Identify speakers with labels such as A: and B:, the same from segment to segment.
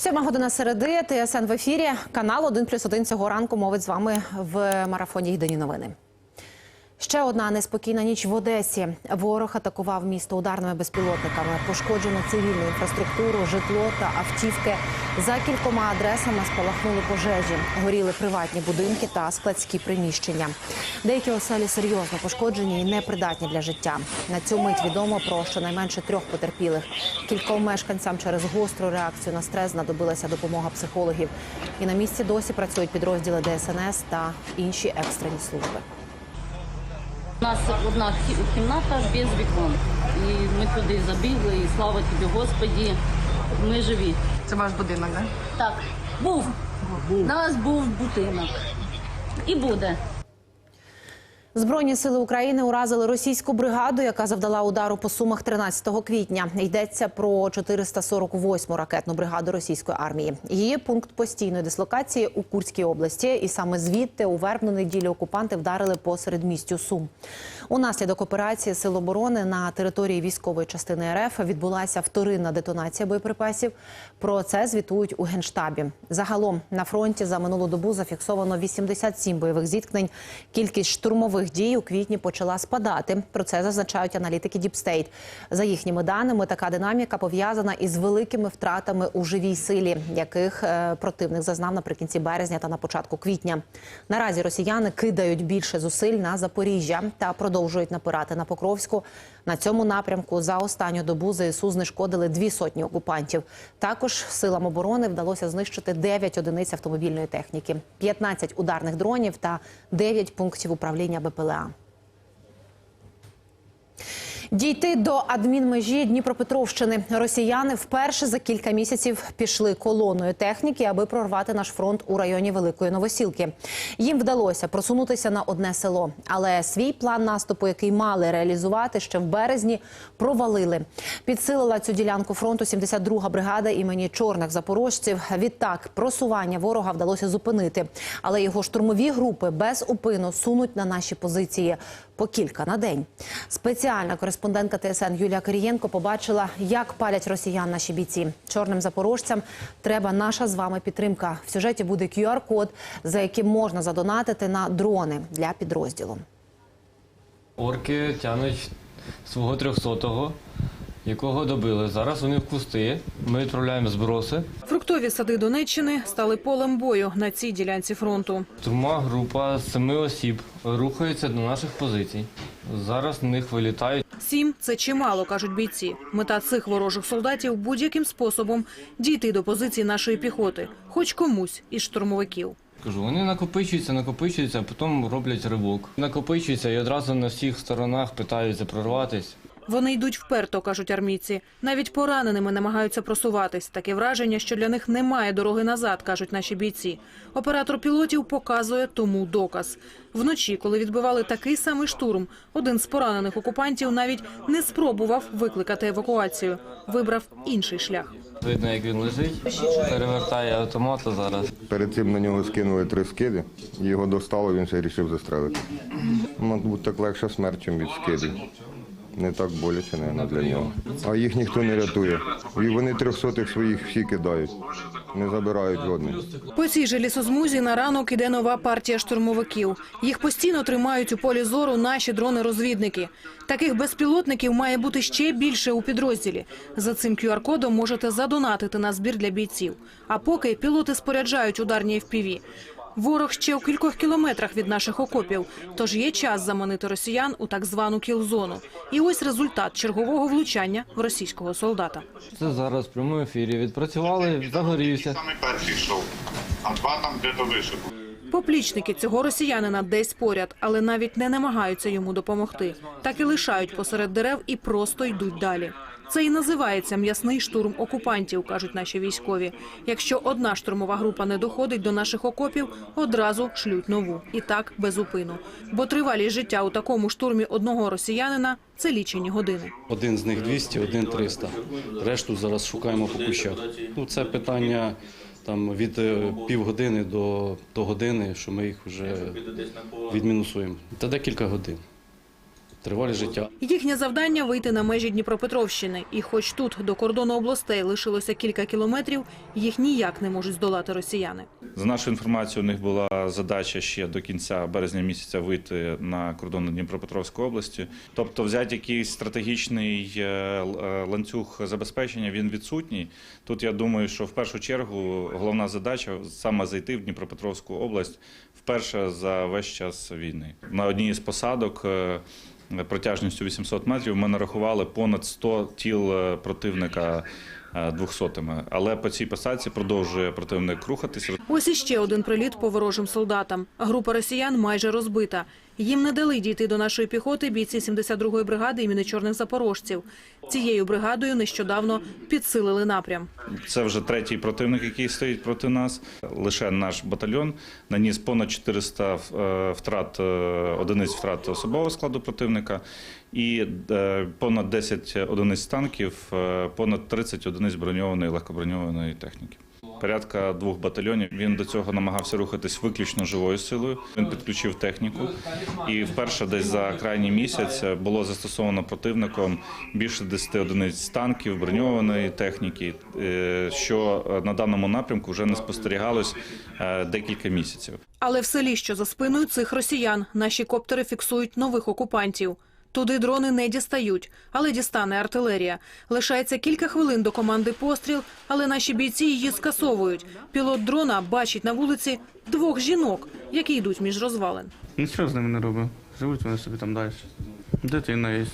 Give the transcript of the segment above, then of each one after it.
A: Сьома година середи, ТСН в ефірі. Канал 1 плюс 1 цього ранку мовить з вами в марафоні «Єдині новини. Ще одна неспокійна ніч в Одесі. Ворог атакував місто ударними безпілотниками. Пошкоджено цивільну інфраструктуру, житло та автівки. За кількома адресами спалахнули пожежі. Горіли приватні будинки та складські приміщення. Деякі оселі серйозно пошкоджені і непридатні для життя. На цю мить відомо про щонайменше трьох потерпілих. Кільком мешканцям через гостру реакцію на стрес знадобилася допомога психологів. І на місці досі працюють підрозділи ДСНС та інші екстрені служби.
B: У нас одна кі- кімната без вікон. І ми туди забігли, і слава тобі, Господі, ми живі.
C: Це ваш будинок, так?
B: Так, був. У нас був будинок. І буде.
A: Збройні сили України уразили російську бригаду, яка завдала удару по сумах 13 квітня. Йдеться про 448-му ракетну бригаду російської армії. Її пункт постійної дислокації у Курській області, і саме звідти у вербну неділю окупанти вдарили по середмістю Сум. Унаслідок операції Сил оборони на території військової частини РФ відбулася вторинна детонація боєприпасів. Про це звітують у генштабі. Загалом на фронті за минулу добу зафіксовано 87 бойових зіткнень. Кількість штурмових дій у квітні почала спадати. Про це зазначають аналітики Діпстейт. За їхніми даними, така динаміка пов'язана із великими втратами у живій силі, яких е, противник зазнав наприкінці березня та на початку квітня. Наразі росіяни кидають більше зусиль на Запоріжжя та продовжують напирати на Покровську. На цьому напрямку за останню добу ЗСУ знешкодили дві сотні окупантів. Також силам оборони вдалося знищити 9 одиниць автомобільної техніки, 15 ударних дронів та 9 пунктів управління БПЛА. Дійти до адмінмежі Дніпропетровщини росіяни вперше за кілька місяців пішли колоною техніки, аби прорвати наш фронт у районі Великої Новосілки. Їм вдалося просунутися на одне село, але свій план наступу, який мали реалізувати ще в березні, провалили. Підсилила цю ділянку фронту 72-га бригада імені чорних запорожців. Відтак просування ворога вдалося зупинити, але його штурмові групи без упину сунуть на наші позиції по кілька на день. Спеціальна кореспондентка ТСН Юлія Кирієнко побачила, як палять росіян наші бійці. Чорним запорожцям треба наша з вами підтримка. В сюжеті буде QR-код, за яким можна задонатити на дрони для підрозділу.
D: Орки тянуть свого трьохсотого, якого добили. Зараз вони в кусти. Ми відправляємо зброси.
E: Фруктові сади Донеччини стали полем бою на цій ділянці фронту.
D: Штурма група з семи осіб рухається до наших позицій. Зараз на них вилітають.
E: Сім це чимало, кажуть бійці. Мета цих ворожих солдатів будь-яким способом дійти до позицій нашої піхоти, хоч комусь із штурмовиків.
D: Кажу, вони накопичуються, накопичуються, а потім роблять ривок. Накопичуються і одразу на всіх сторонах питаються прорватися.
E: Вони йдуть вперто, кажуть армійці. Навіть пораненими намагаються просуватись. Таке враження, що для них немає дороги назад, кажуть наші бійці. Оператор пілотів показує тому доказ. Вночі, коли відбивали такий самий штурм, один з поранених окупантів навіть не спробував викликати евакуацію. Вибрав інший шлях.
D: Видно, як він лежить, перевертає автомат зараз.
F: Перед цим на нього скинули три скиди, його достало, він ще вирішив застрелити. Мабуть, так легша смерть, ніж від скидів. Не так боляче, мабуть, для нього. А їх ніхто не рятує. І вони трьохсотих своїх всі кидають, не забирають жодних.
E: По цій же лісозмузі на ранок іде нова партія штурмовиків. Їх постійно тримають у полі зору наші дрони-розвідники. Таких безпілотників має бути ще більше у підрозділі. За цим QR-кодом можете задонатити на збір для бійців. А поки пілоти споряджають ударні FPV. Ворог ще у кількох кілометрах від наших окопів, тож є час заманити росіян у так звану кіл-зону. І ось результат чергового влучання в російського солдата.
D: Це зараз в прямому ефірі. Відпрацювали, загорівся.
G: Саме перший йшов, а два там де-то вийшов.
E: Поплічники цього росіянина десь поряд, але навіть не намагаються йому допомогти. Так і лишають посеред дерев і просто йдуть далі. Це і називається м'ясний штурм окупантів, кажуть наші військові. Якщо одна штурмова група не доходить до наших окопів, одразу шлють нову. І так без упину. Бо тривалість життя у такому штурмі одного росіянина це лічені години.
H: Один з них 200, один 300. Решту зараз шукаємо по кущах. Ну, це питання там, від е, півгодини до, до години, що ми їх вже відмінусуємо. Та декілька годин. Тривалість життя.
E: Їхнє завдання вийти на межі Дніпропетровщини. І хоч тут до кордону областей лишилося кілька кілометрів, їх ніяк не можуть здолати росіяни.
C: За нашою інформацією, у них була задача ще до кінця березня місяця вийти на кордон Дніпропетровської області. Тобто, взяти якийсь стратегічний е, е, ланцюг забезпечення він відсутній. Тут я думаю, що в першу чергу головна задача саме зайти в Дніпропетровську область вперше за весь час війни. На одній з посадок. Е, Протяжністю 800 метрів ми нарахували понад 100 тіл е, противника е, двохсотими. Але по цій посадці продовжує противник рухатись.
E: Ось іще один приліт по ворожим солдатам. Група росіян майже розбита. Їм не дали дійти до нашої піхоти бійці 72-ї бригади імені чорних запорожців. Цією бригадою нещодавно підсилили напрям.
C: Це вже третій противник, який стоїть проти нас. Лише наш батальйон наніс понад 400 е, втрат е, одиниць втрат особового складу противника і е, понад 10 одиниць танків, понад 30 одиниць броньованої легкоброньованої техніки. Порядка двох батальйонів. Він до цього намагався рухатись виключно живою силою. Він підключив техніку, і вперше десь за крайній місяць було застосовано противником більше 10 одиниць танків, броньованої техніки, е, що на даному напрямку вже не спостерігалось е, декілька місяців.
E: Але в селі, що за спиною цих росіян, наші коптери фіксують нових окупантів. Туди дрони не дістають, але дістане артилерія. Лишається кілька хвилин до команди постріл, але наші бійці її скасовують. Пілот дрона бачить на вулиці двох жінок, які йдуть між розвалин.
I: Нічого з ними не робив. Живуть вони собі там далі. Дитина є.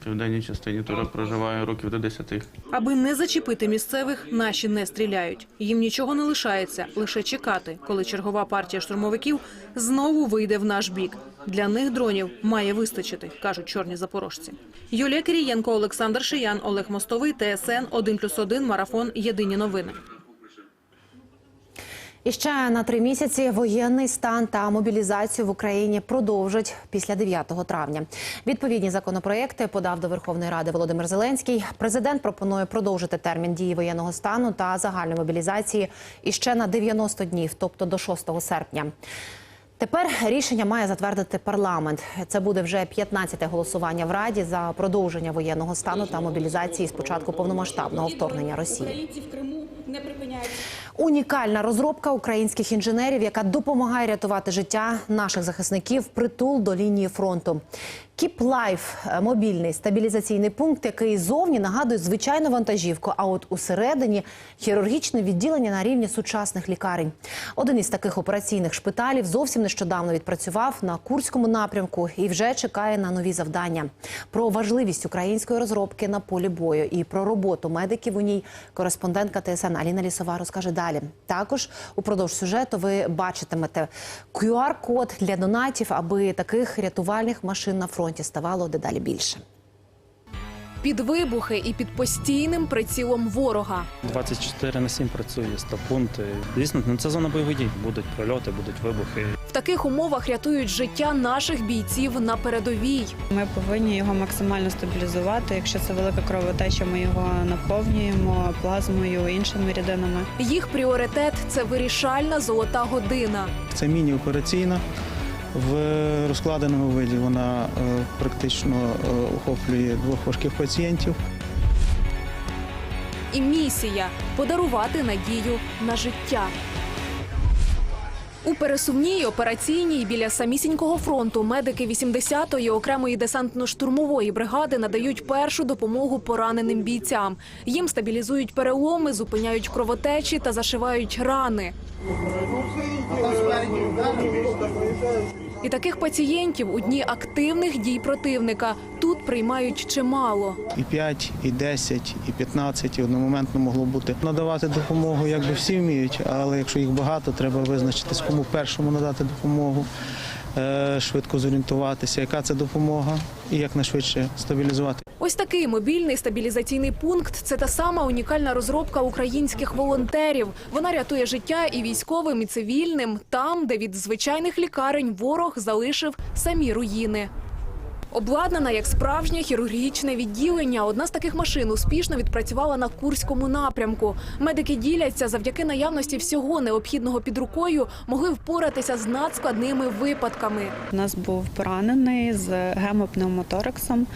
I: В південній частині теж проживає років до 10.
E: Аби не зачепити місцевих, наші не стріляють. Їм нічого не лишається, лише чекати, коли чергова партія штурмовиків знову вийде в наш бік. Для них дронів має вистачити, кажуть чорні запорожці. Юлія Кирієнко, Олександр Шиян, Олег Мостовий, ТСН 1+,1, Марафон. Єдині новини.
A: І ще на три місяці воєнний стан та мобілізацію в Україні продовжать після 9 травня. Відповідні законопроекти подав до Верховної Ради Володимир Зеленський. Президент пропонує продовжити термін дії воєнного стану та загальної мобілізації іще на 90 днів, тобто до 6 серпня. Тепер рішення має затвердити парламент. Це буде вже 15-те голосування в Раді за продовження воєнного стану та мобілізації з початку повномасштабного вторгнення Росії. Унікальна розробка українських інженерів, яка допомагає рятувати життя наших захисників притул до лінії фронту. Keep Life – мобільний стабілізаційний пункт, який зовні нагадує звичайну вантажівку. А от усередині хірургічне відділення на рівні сучасних лікарень. Один із таких операційних шпиталів зовсім нещодавно відпрацював на курському напрямку і вже чекає на нові завдання. Про важливість української розробки на полі бою і про роботу медиків у ній кореспондентка ТСН Аліна Лісова розкаже далі. Також упродовж сюжету ви бачитимете QR-код для донатів, аби таких рятувальних машин на фронті ставало дедалі більше.
J: Під вибухи і під постійним прицілом ворога.
I: 24 на 7 працює стабпункти. Звісно, ну, це зона бойових дій. Будуть прольоти, будуть вибухи.
J: В таких умовах рятують життя наших бійців на передовій.
K: Ми повинні його максимально стабілізувати. Якщо це велика кровотеча, ми його наповнюємо плазмою, іншими рідинами.
J: Їх пріоритет це вирішальна золота година.
I: Це міні-операційна. В розкладеному виді вона е, практично е, охоплює двох важких пацієнтів.
J: І місія подарувати надію на життя. У пересувній операційній біля самісінького фронту медики 80-ї окремої десантно-штурмової бригади надають першу допомогу пораненим бійцям. Їм стабілізують переломи, зупиняють кровотечі та зашивають рани. І таких пацієнтів у дні активних дій противника тут приймають чимало.
I: І 5, і 10, і 15, і одномоментно могло бути. Надавати допомогу, якби всі вміють, але якщо їх багато, треба визначитись, кому першому надати допомогу, швидко зорієнтуватися, яка це допомога, і якнайшвидше стабілізувати.
J: Ось такий мобільний стабілізаційний пункт це та сама унікальна розробка українських волонтерів. Вона рятує життя і військовим, і цивільним там, де від звичайних лікарень ворог залишив самі руїни. Обладнана як справжнє хірургічне відділення. Одна з таких машин успішно відпрацювала на Курському напрямку. Медики діляться завдяки наявності всього необхідного під рукою могли впоратися з надскладними випадками.
K: У нас був поранений з гемопневмотораксом.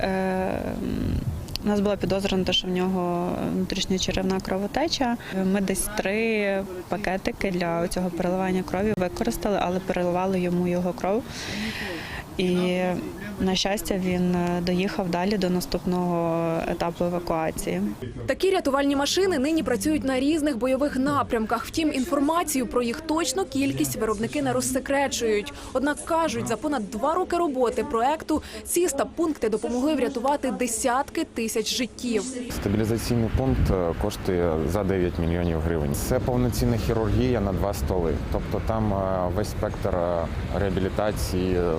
K: Е, У нас була підозра на те, що в нього внутрішньочеревна кровотеча. Ми десь три пакетики для цього переливання крові використали, але переливали йому його кров. І на щастя, він е, доїхав далі до наступного етапу евакуації.
J: Такі рятувальні машини нині працюють на різних бойових напрямках. Втім, інформацію про їх точну кількість виробники не розсекречують. Однак кажуть, за понад два роки роботи проекту ці стаб-пункти допомогли врятувати десятки тисяч життів.
L: Стабілізаційний пункт е, коштує за 9 мільйонів гривень. Це повноцінна хірургія на два столи. Тобто там е, весь спектр реабілітації, е,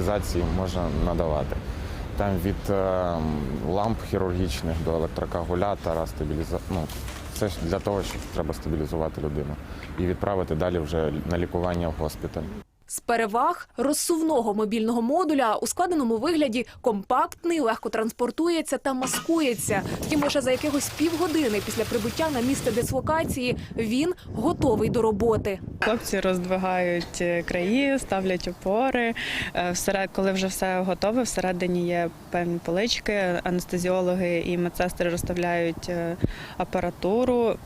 L: стабілізації можна надавати. Там від е, ламп хірургічних до електрокоагулятора, стабіліза... ну, це ж для того, щоб треба стабілізувати людину і відправити далі вже на лікування в госпіталь.
J: З переваг розсувного мобільного модуля у складеному вигляді компактний, легко транспортується та маскується. Втім, лише за якихось півгодини після прибуття на місце дислокації він готовий до роботи.
K: Хлопці роздвигають е, краї, ставлять опори. Е, всеред- Коли вже все готове, всередині є певні полички. Анестезіологи і медсестри розставляють е, апаратуру.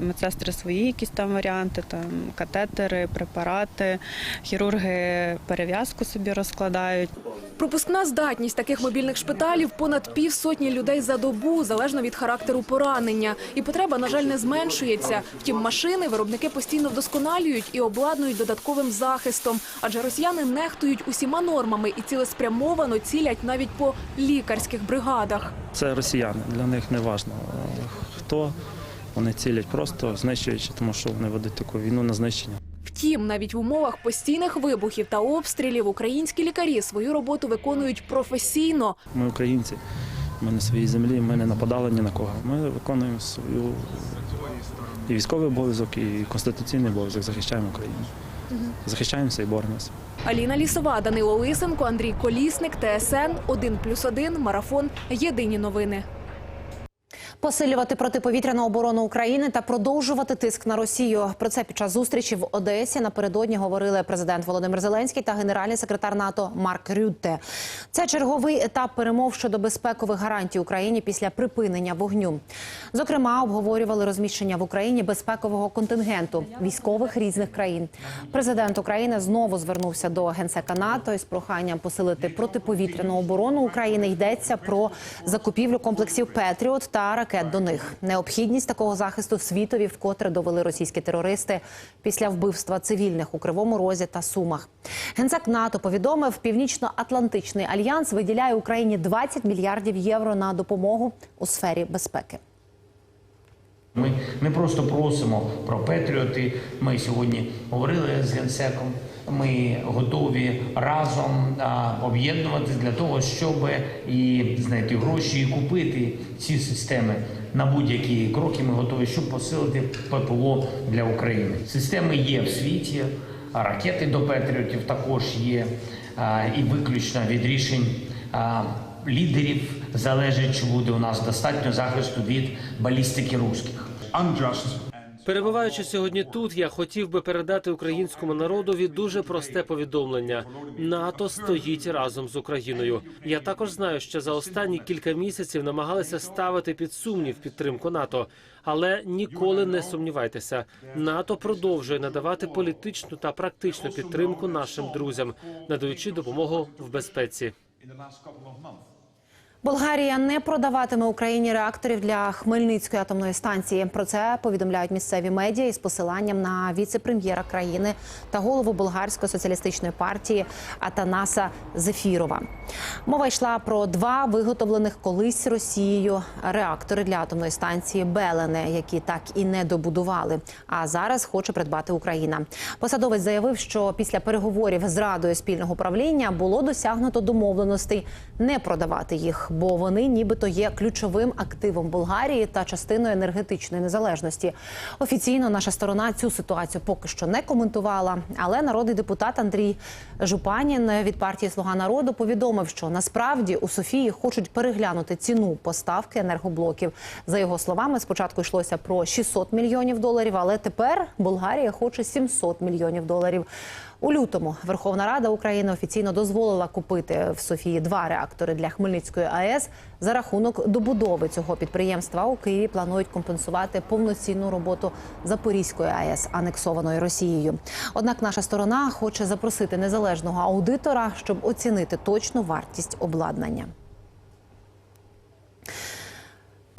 K: Медсестри свої якісь там варіанти, там катетери, препарати. Хірурги перев'язку собі розкладають.
J: Пропускна здатність таких мобільних шпиталів понад півсотні людей за добу, залежно від характеру поранення. І потреба, на жаль, не зменшується. Втім, машини виробники постійно вдосконалюють і обладнують додатковим захистом, адже росіяни нехтують усіма нормами і цілеспрямовано цілять навіть по лікарських бригадах.
I: Це росіяни. Для них не важливо хто. Вони цілять просто знищуючи, тому що вони ведуть таку війну на знищення.
J: Втім, навіть в умовах постійних вибухів та обстрілів українські лікарі свою роботу виконують професійно.
I: Ми українці, ми на своїй землі, ми не нападали ні на кого. Ми виконуємо свою і військовий обов'язок, і конституційний обов'язок, захищаємо Україну. Захищаємося і боремося.
J: Аліна Лісова, Данило Лисенко, Андрій Колісник, ТСН 1+,1, Марафон. Єдині новини.
A: Посилювати протиповітряну оборону України та продовжувати тиск на Росію. Про це під час зустрічі в Одесі напередодні говорили президент Володимир Зеленський та генеральний секретар НАТО Марк Рютте. Це черговий етап перемов щодо безпекових гарантій Україні після припинення вогню. Зокрема, обговорювали розміщення в Україні безпекового контингенту військових різних країн. Президент України знову звернувся до генсека НАТО із проханням посилити протиповітряну оборону України. Йдеться про закупівлю комплексів Петріот та ракет до них. Необхідність такого захисту світові вкотре довели російські терористи після вбивства цивільних у Кривому Розі та Сумах. Генсек НАТО повідомив, Північно-Атлантичний альянс виділяє Україні 20 мільярдів євро на допомогу у сфері безпеки.
M: Ми не просто просимо про Петріоти. Ми сьогодні говорили з генсеком. Ми готові разом а, об'єднуватись для того, щоб і знайти гроші і купити ці системи на будь-які кроки. Ми готові, щоб посилити ППО для України. Системи є в світі, ракети до Петріотів також є. І виключно від рішень лідерів залежить, чи буде у нас достатньо захисту від балістики русських.
N: Перебуваючи сьогодні тут, я хотів би передати українському народові дуже просте повідомлення: НАТО стоїть разом з Україною. Я також знаю, що за останні кілька місяців намагалися ставити під сумнів підтримку НАТО, але ніколи не сумнівайтеся. НАТО продовжує надавати політичну та практичну підтримку нашим друзям, надаючи допомогу в безпеці.
A: Болгарія не продаватиме Україні реакторів для Хмельницької атомної станції. Про це повідомляють місцеві медіа із посиланням на віце-прем'єра країни та голову болгарської соціалістичної партії Атанаса Зефірова. Мова йшла про два виготовлених колись Росією реактори для атомної станції Белене, які так і не добудували. А зараз хоче придбати Україна. Посадовець заявив, що після переговорів з радою спільного управління було досягнуто домовленостей не продавати їх бо вони нібито є ключовим активом Болгарії та частиною енергетичної незалежності. Офіційно наша сторона цю ситуацію поки що не коментувала. Але народний депутат Андрій Жупанін від партії Слуга народу повідомив, що насправді у Софії хочуть переглянути ціну поставки енергоблоків. За його словами, спочатку йшлося про 600 мільйонів доларів, але тепер Болгарія хоче 700 мільйонів доларів. У лютому Верховна Рада України офіційно дозволила купити в Софії два реактори для Хмельницької АЕС. За рахунок добудови цього підприємства у Києві планують компенсувати повноцінну роботу Запорізької АЕС, анексованої Росією. Однак наша сторона хоче запросити незалежного аудитора, щоб оцінити точну вартість обладнання.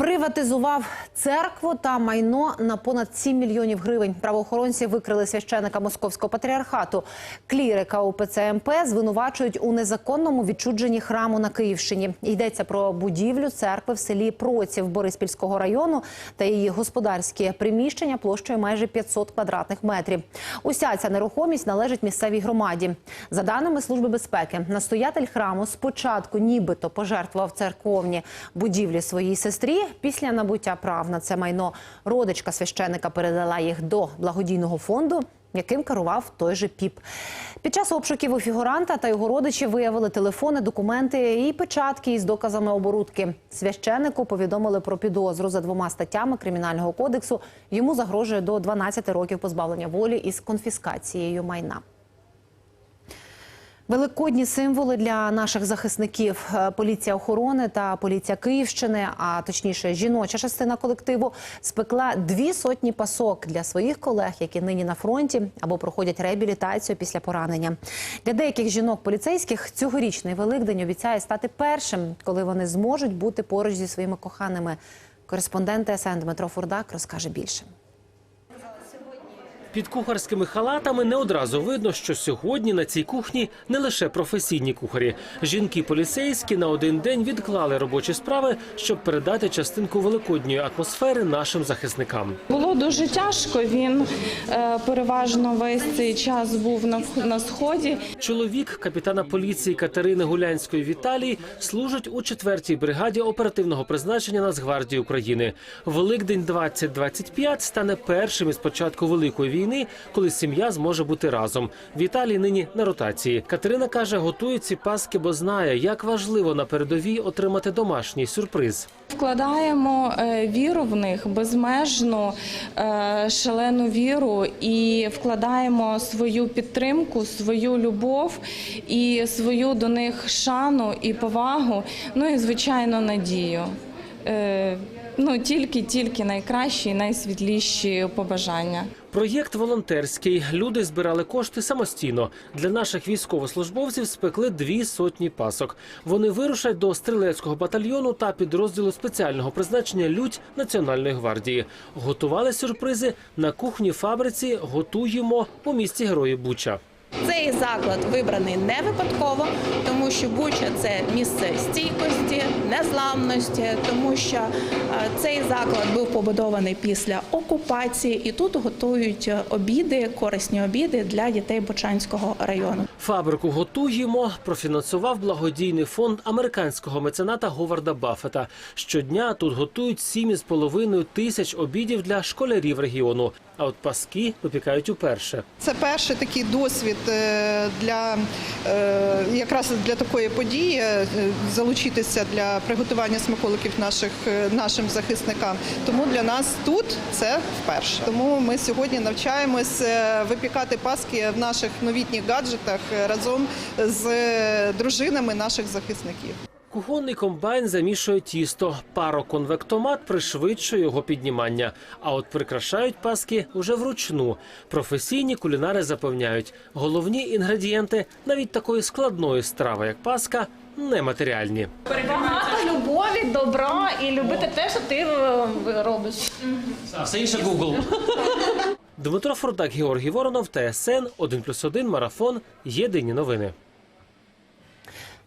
A: Приватизував церкву та майно на понад 7 мільйонів гривень. Правоохоронці викрили священика московського патріархату. Клірика УПЦ МП звинувачують у незаконному відчудженні храму на Київщині. Йдеться про будівлю церкви в селі Проців Бориспільського району та її господарські приміщення площею майже 500 квадратних метрів. Уся ця нерухомість належить місцевій громаді. За даними служби безпеки, настоятель храму спочатку нібито пожертвував церковні будівлі своїй сестрі. Після набуття прав на це майно родичка священика передала їх до благодійного фонду. Яким керував той же піп під час обшуків у фігуранта та його родичі виявили телефони, документи і печатки із доказами оборудки. Священнику повідомили про підозру за двома статтями кримінального кодексу. Йому загрожує до 12 років позбавлення волі із конфіскацією майна. Великодні символи для наших захисників. Е, Поліція охорони та поліція Київщини, а точніше, жіноча частина колективу, спекла дві сотні пасок для своїх колег, які нині на фронті або проходять реабілітацію після поранення. Для деяких жінок поліцейських цьогорічний Великдень обіцяє стати першим, коли вони зможуть бути поруч зі своїми коханими. Кореспондент ТСН Дмитро Фурдак розкаже більше.
N: Під кухарськими халатами не одразу видно, що сьогодні на цій кухні не лише професійні кухарі. Жінки поліцейські на один день відклали робочі справи, щоб передати частинку великодньої атмосфери нашим захисникам.
O: Було дуже тяжко. Він е, переважно весь цей час був на, на сході.
N: Чоловік капітана поліції Катерини Гулянської Віталії служить у 4-й бригаді оперативного призначення Нацгвардії України. Великдень 2025 стане першим із початку великої війни, коли сім'я зможе бути разом. Віталій нині на ротації. Катерина каже, готує ці паски, бо знає, як важливо на передовій отримати домашній сюрприз.
O: Вкладаємо е, віру в них, безмежну е, шалену віру, і вкладаємо свою підтримку, свою любов і свою до них шану і повагу. Ну і звичайно надію. Е, Ну тільки тільки найкращі, і найсвітліші побажання.
N: Проєкт волонтерський. Люди збирали кошти самостійно. Для наших військовослужбовців спекли дві сотні пасок. Вони вирушать до стрілецького батальйону та підрозділу спеціального призначення Людь Національної гвардії. Готували сюрпризи на кухні фабриці. Готуємо у місті Герої Буча.
P: Цей заклад вибраний не випадково, тому що Буча це місце стійкості, незламності, тому що е, цей заклад був побудований після окупації, і тут готують обіди, корисні обіди для дітей Бучанського району.
N: Фабрику готуємо. Профінансував благодійний фонд американського мецената Говарда Баффета. Щодня тут готують 7,5 тисяч обідів для школярів регіону. А от паски випікають уперше.
Q: Це перший такий досвід е, для е, якраз для такої події е, залучитися для приготування смаколиків наших нашим захисникам. Тому для нас тут це вперше. Тому ми сьогодні навчаємось випікати паски в наших новітніх гаджетах разом з дружинами наших захисників.
N: Кухонний комбайн замішує тісто. Пароконвектомат пришвидшує його піднімання. А от прикрашають паски уже вручну. Професійні кулінари запевняють, головні інгредієнти навіть такої складної страви, як паска, нематеріальні.
R: Багато любові, добра і любити те, що ти е, робиш.
N: А все інше Google. Дмитро Фурдак, Георгій Воронов, ТСН 1+,1, Марафон. Єдині новини.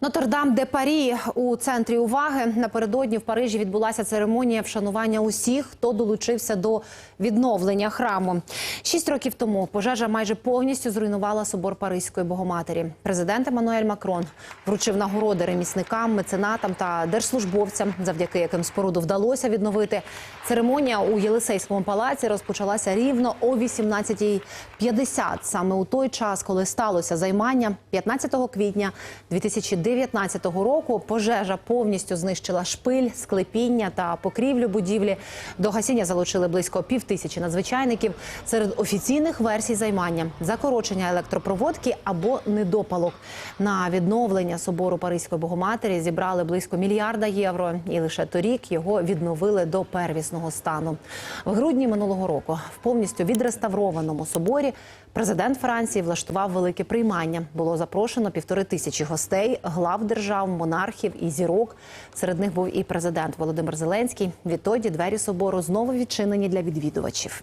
A: Нотр-Дам де Парі у центрі уваги напередодні в Парижі відбулася церемонія вшанування усіх, хто долучився до відновлення храму. Шість років тому пожежа майже повністю зруйнувала собор Паризької Богоматері. Президент Еммануель Макрон вручив нагороди ремісникам, меценатам та держслужбовцям, завдяки яким споруду вдалося відновити. Церемонія у Єлисейському палаці розпочалася рівно о 18.50, саме у той час, коли сталося займання 15 квітня 2019 року. Пожежа повністю знищила шпиль, склепіння та покрівлю будівлі. До гасіння залучили близько півтисячі надзвичайників. Серед офіційних версій займання закорочення електропроводки або недопалок. На відновлення собору Паризької Богоматері зібрали близько мільярда євро, і лише торік його відновили до первісного стану. В грудні минулого року в повністю відреставрованому соборі президент Франції влаштував велике приймання. Було запрошено півтори тисячі гостей, глав держав, монархів і зірок. Серед них був і президент Володимир Зеленський. Відтоді двері собору знову відчинені для відвідувачів.